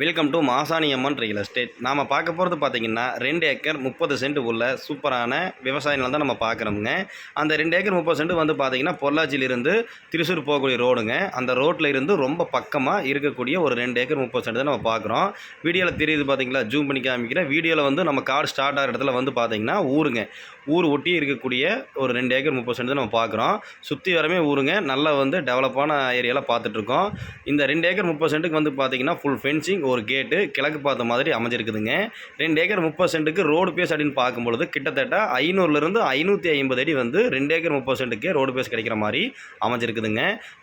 Welcome to Masaniamman real estate நாம் பார்க்க போகிறது பார்த்தீங்கன்னா ரெண்டு ஏக்கர் முப்பது சென்ட் உள்ள சூப்பரான விவசாய நிலம் தான் நம்ம பார்க்குறோமுங்க. அந்த ரெண்டு ஏக்கர் முப்பது சென்ட் வந்து பார்த்திங்கன்னா பொள்ளாச்சியிலிருந்து திருசூர் போகக்கூடிய ரோடுங்க. அந்த ரோட்டில் இருந்து ரொம்ப பக்கமாக இருக்கக்கூடிய ஒரு ரெண்டு ஏக்கர் முப்பது சென்ட் தான் நம்ம பார்க்குறோம். வீடியோவில் தெரியுது பார்த்தீங்களா ஜூம் பண்ணி காமிக்கிறேன். வீடியோவில் வந்து நம்ம கார் ஸ்டார்ட் ஆகிற இடத்துல வந்து பார்த்தீங்கன்னா ஊருங்க. ஊர் ஒட்டி இருக்கக்கூடிய ஒரு ரெண்டு ஏக்கர் முப்பது சென்ட் தான் நம்ம பார்க்குறோம். சுற்றி வரமே ஊருங்க. நல்லா வந்து டெவலப்பான ஏரியாவில் பார்த்துட்ருக்கோம். இந்த ரெண்டு ஏக்கர் முப்பது சென்ட்டுக்கு வந்து பார்த்தீங்கன்னா ஃபுல் ஃபென்சிங் ஒரு கேட்டு கிழக்கு பார்த்த மாதிரி அமைஞ்சிருக்குதுங்க. ரெண்டு ஏக்கர் முப்பது சென்ட்டுக்கு ரோடு பேஸ் அப்படின்னு பார்க்கும்பொழுது கிட்டத்தட்ட ஐநூறுலேருந்து ஐநூற்றி ஐம்பது அடி வந்து ரெண்டு ஏக்கர் முப்பது சென்ட்டுக்கு ரோடு பேஸ் கிடைக்கிற மாதிரி அமைஞ்சிருக்குதுங்க.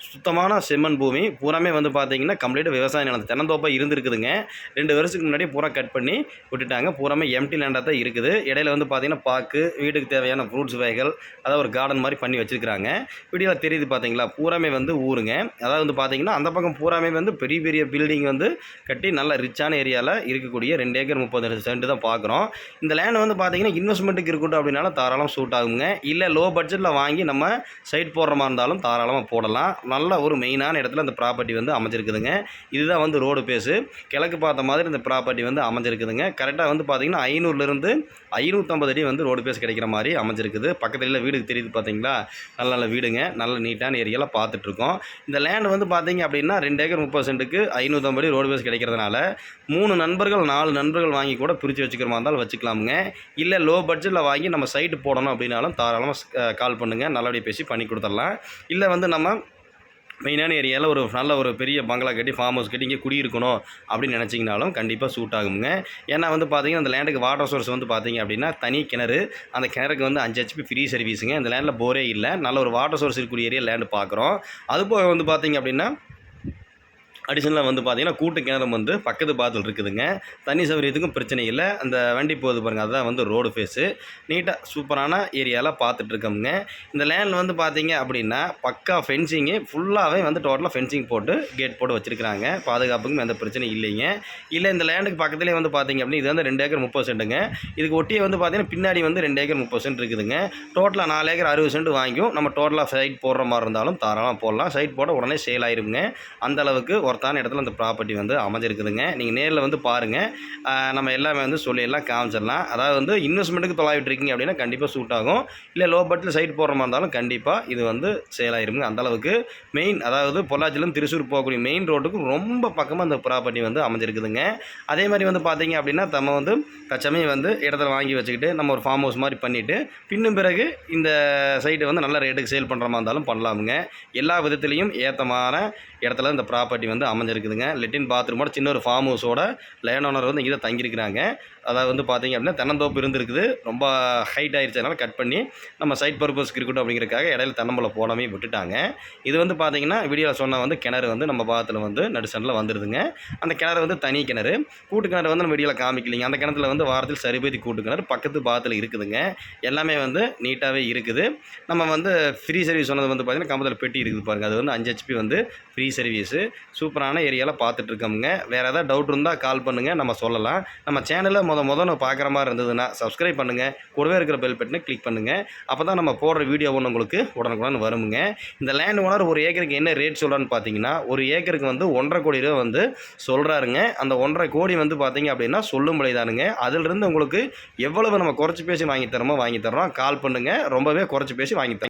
சுத்தமான செம்மண் பூமி பூராமே வந்து பார்த்தீங்கன்னா கம்ப்ளீட்டாக விவசாய நிலம் தென்னந்தோப்பாக இருந்திருக்குதுங்க. ரெண்டு வருஷத்துக்கு முன்னாடி பூரா கட் பண்ணி விட்டுட்டாங்க. பூராமே எம்டி லேண்டாக தான் இருக்குது. இடையில வந்து பார்த்தீங்கன்னா பாக்கு வீட்டுக்கு தேவையான ஃப்ரூட்ஸ் வகைகள் அதாவது ஒரு கார்டன் மாதிரி பண்ணி வச்சுருக்கிறாங்க. வீடியோவில் தெரியுது பார்த்தீங்களா பூராமே வந்து ஊருங்க. அதாவது வந்து பார்த்தீங்கன்னா அந்த பக்கம் பூராமே வந்து பெரிய பெரிய பில்டிங் வந்து கட்டி நல்ல ரிச்சான ஏரியாவில் இருக்கக்கூடிய ரெண்டு ஏக்கர் முப்பது சென்ட் தான் பார்க்குறோம் இந்த லேண்ட் வந்து பார்த்தீங்கன்னா இன்வெஸ்ட்மெண்ட்டுக்கு இருக்கட்டும் அப்படின்னாலும் தாராளம் சூட் ஆகுங்க. இல்லை லோ பட்ஜெட்டில் வாங்கி நம்ம சைட் போடுற மாதிரி இருந்தாலும் தாராளமாக போடலாம். நல்ல ஒரு மெயினான இடத்துல அந்த ப்ராப்பர்ட்டி வந்து அமைஞ்சிருக்குதுங்க. இதுதான் வந்து ரோடு பேஸு கிழக்கு பார்த்த மாதிரி இந்த ப்ராப்பர்ட்டி வந்து அமைஞ்சிருக்குதுங்க. கரெக்டாக வந்து பார்த்தீங்கன்னா ஐநூறுலேருந்து ஐநூற்றம்பது அடி வந்து ரோடு பேஸ் கிடைக்கும் கிடைக்கிற மாதிரி அமைஞ்சிருக்குது. பக்கத்துல வீடு தெரியுது பார்த்தீங்களா நல்ல நல்ல வீடுங்க. நல்ல நீட்டான ஏரியாவில் பார்த்துட்ருக்கோம் இந்த லேண்ட் வந்து பார்த்தீங்க அப்படின்னா ரெண்டு ஏக்கர் முப்பது சென்ட்டுக்கு ஐநூற்றம்பது ரோடு பேஸ் கிடைக்கிறதுனால மூணு நண்பர்கள் நாலு நண்பர்கள் வாங்கி கூட பிரித்து வச்சுக்கிற மாதிரி இருந்தாலும் வச்சுக்கலாமுங்க. இல்லை லோ பட்ஜெட்டில் வாங்கி நம்ம சைட்டு போடணும் அப்படின்னாலும் தாராளமாக கால் பண்ணுங்கள் நல்லபடியாக பேசி பண்ணி கொடுத்துடலாம். இல்லை வந்து நம்ம மெயினான ஏரியாவில் ஒரு நல்ல ஒரு பெரிய பங்களா கட்டி ஃபார்ம் ஹவுஸ் கட்டி இங்கே குடியிருக்கணும் அப்படின்னு நினச்சிங்கனாலும் கண்டிப்பாக சூட் ஆகுங்க. ஏன்னா வந்து பார்த்தீங்கன்னா அந்த லேண்டுக்கு வாட்டர் சோர்ஸ் வந்து பார்த்தீங்க அப்படின்னா தனி கிணறு. அந்த கிணறுக்கு வந்து அஞ்சு ஹெச்பி ஃப்ரீ சர்வீஸுங்க இந்த லேண்டில் போரே இல்லை. நல்ல ஒரு வாட்டர் சோர்ஸ் இருக்கக்கூடிய ஏரியா லேண்டு பார்க்குறோம் அது போக வந்து பார்த்தீங்க அப்படின்னா அடிஷனலாக வந்து பார்த்தீங்கன்னா கூட்டு கிணறு வந்து பக்கத்து பாத்தில் இருக்குதுங்க. தண்ணி சௌகரியத்துக்கும் பிரச்சனை இல்லை. அந்த வண்டி போகுது பாருங்கள் அதுதான் வந்து ரோடு ஃபேஸு நீட்டாக சூப்பரான ஏரியாவில் பார்த்துட்ருக்கோமுங்க இந்த லேண்டில் வந்து பார்த்தீங்க அப்படின்னா பக்கா ஃபென்சிங்கு ஃபுல்லாகவே வந்து டோட்டலாக ஃபென்சிங் போட்டு கேட் போட்டு வச்சுருக்காங்க பாதுகாப்புக்கும் எந்த பிரச்சனையும் இல்லைங்க. இல்லை இந்த லேண்டுக்கு பக்கத்துலேயே வந்து பார்த்தீங்க அப்படின்னா இது வந்து ரெண்டு ஏக்கர் முப்பது சென்ட்டுங்க. இதுக்கு ஒட்டியே வந்து பார்த்தீங்கன்னா பின்னாடி வந்து ரெண்டு ஏக்கர் முப்பது சென்ட் இருக்குதுங்க. டோட்டலாக நாலு ஏக்கர் அறுபது சென்ட் வாங்கியும் நம்ம டோட்டலாக சைட் போடுற மாதிரி இருந்தாலும் தாராளமாக போடலாம். சைட் போட உடனே சேல் ஆயிருங்க. அந்த அளவுக்கு ஒருத்தான இடத்துல அந்த ப்ராப்பர்ட்டி வந்து அமைஞ்சிருக்குதுங்க. நீங்கள் நேரில் வந்து பாருங்கள் நம்ம எல்லாமே வந்து சொல்லி எல்லாம் காமிச்சிடலாம். அதாவது வந்து இன்வெஸ்ட்மெண்ட்டுக்கு தொலாவிட்டு இருக்கீங்க அப்படின்னா கண்டிப்பாக சூட் ஆகும். இல்லை லோ பட்டில் சைட் போடுற மாதிரி இருந்தாலும் கண்டிப்பாக இது வந்து சேல் ஆயிருங்க. அந்த அளவுக்கு மெயின் அதாவது பொள்ளாச்சிலேருந்து திருச்சூர் போகக்கூடிய மெயின் ரோட்டுக்கு ரொம்ப பக்கமாக அந்த ப்ராப்பர்ட்டி வந்து அமைஞ்சிருக்குதுங்க. அதே மாதிரி வந்து பார்த்தீங்க அப்படின்னா நம்ம வந்து தச்சமயம் வந்து இடத்துல வாங்கி வச்சுக்கிட்டு நம்ம ஒரு ஃபார்ம் ஹவுஸ் மாதிரி பண்ணிவிட்டு பின்னும் பிறகு இந்த சைட்டை வந்து நல்ல ரேட்டுக்கு சேல் பண்ணுற மாதிரி இருந்தாலும் பண்ணலாமுங்க. எல்லா விதத்துலேயும் ஏற்றமான இடத்துல இந்த ப்ராப்பர்ட்டி வந்து அமைஞ்சிருக்குதுங்க லெட்டின் பாத்ரூமோட சின்ன ஒரு ஃபார்ம் ஹவுஸோட லேண்ட் ஓனர் வந்து இங்கே தான் தங்கியிருக்கிறாங்க. அதாவது வந்து பார்த்தீங்க அப்படின்னா தென்னந்தோப்பு இருந்திருக்குது. ரொம்ப ஹைட் ஆயிடுச்சதுனால கட் பண்ணி நம்ம சைட் பர்பஸ்க்கு இருக்கட்டும் அப்படிங்கிறதுக்காக இடையில தென்னம்பளை போடாமே விட்டுட்டாங்க. இது வந்து பார்த்திங்கன்னா வீடியோவில் சொன்ன வந்து கிணறு வந்து நம்ம பாகத்தில் வந்து நடு வந்துடுதுங்க அந்த கிணறு வந்து தனி கிணறு. கூட்டு கிணறு வந்து நம்ம வீடியோவில் காமிக்கலிங்க. அந்த கிணத்துல வந்து வாரத்தில் சரிபதி கூட்டு கிணறு பக்கத்து பாகத்தில் இருக்குதுங்க. எல்லாமே வந்து நீட்டாகவே இருக்குது. நம்ம வந்து ஃப்ரீ சர்வீஸ் சொன்னது வந்து பார்த்தீங்கன்னா கம்பத்தில் பெட்டி இருக்குது பாருங்கள் அது வந்து அஞ்சு ஹெச்பி வந்து ஃப்ரீ சர்வீஸு சூப்பர் சூப்பரான ஏரியாவில் பார்த்துட்ருக்கோமுங்க. வேறு ஏதாவது டவுட் இருந்தால் கால் பண்ணுங்கள் நம்ம சொல்லலாம். நம்ம சேனலை முத முதல்ல பார்க்குற மாதிரி இருந்ததுன்னா சப்ஸ்கிரைப் பண்ணுங்கள் கூடவே இருக்கிற பெல் பட்டனை கிளிக் பண்ணுங்கள் அப்போ தான் நம்ம போடுற வீடியோ ஒன்று உங்களுக்கு உடனுக்குடன் வருமுங்க. இந்த லேண்ட் ஓனர் ஒரு ஏக்கருக்கு என்ன ரேட் சொல்கிறான்னு பார்த்தீங்கன்னா ஒரு ஏக்கருக்கு வந்து ஒன்றரை கோடி ரூபா வந்து சொல்கிறாருங்க அந்த ஒன்றரை கோடி வந்து பார்த்தீங்க அப்படின்னா சொல்லும் தானுங்க. அதிலிருந்து உங்களுக்கு எவ்வளவு நம்ம குறைச்சி பேசி வாங்கி தரோமோ வாங்கி தர்றோம் கால் பண்ணுங்கள் ரொம்பவே குறைச்சி பேசி வாங்கி தரோம்